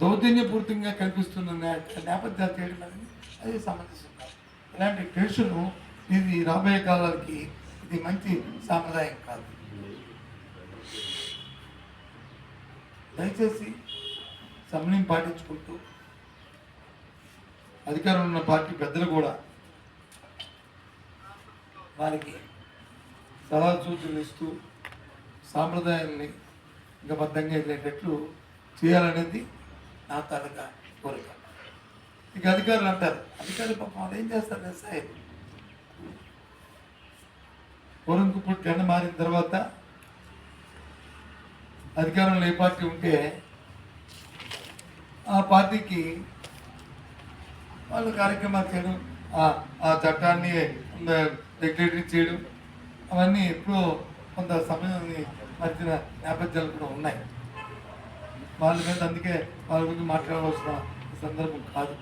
చైతన్యపూరితంగా కనిపిస్తున్న నే- నేపథ్యాలు చేయడం అనేది అది సమంజసం కాదు ఇలాంటి ట్రెడిషన్ ఇది రాబోయే కాలానికి ఇది మంచి సాంప్రదాయం కాదు. దయచేసి సమయం పాటించుకుంటూ అధికారంలో ఉన్న పార్టీ పెద్దలు కూడా వారికి సలహా సూచనలు ఇస్తూ సాంప్రదాయాన్ని ఇంకా బద్ధంగా వెళ్ళేటట్లు చేయాలనేది నా తాలూకా కోరిక. ఇక అధికారులు అంటారు. అధికారులు పాపం వాళ్ళు ఏం చేస్తారు ఎస్ఐ పూర్వంకు ఇప్పుడు జెండ మారిన తర్వాత అధికారంలో ఏ పార్టీ ఉంటే ఆ పార్టీకి వాళ్ళు కార్యక్రమాలు చేయడం ఆ- చట్టాన్ని రెగ్యులేటరీ చేయడం అవన్నీ ఎప్పుడో కొంత సమయాన్ని మధ్యన నేపథ్యాలు కూడా ఉన్నాయి. వాళ్ళ మీద అందుకే వాళ్ళ గురించి మాట్లాడవలసిన సందర్భం కాదు.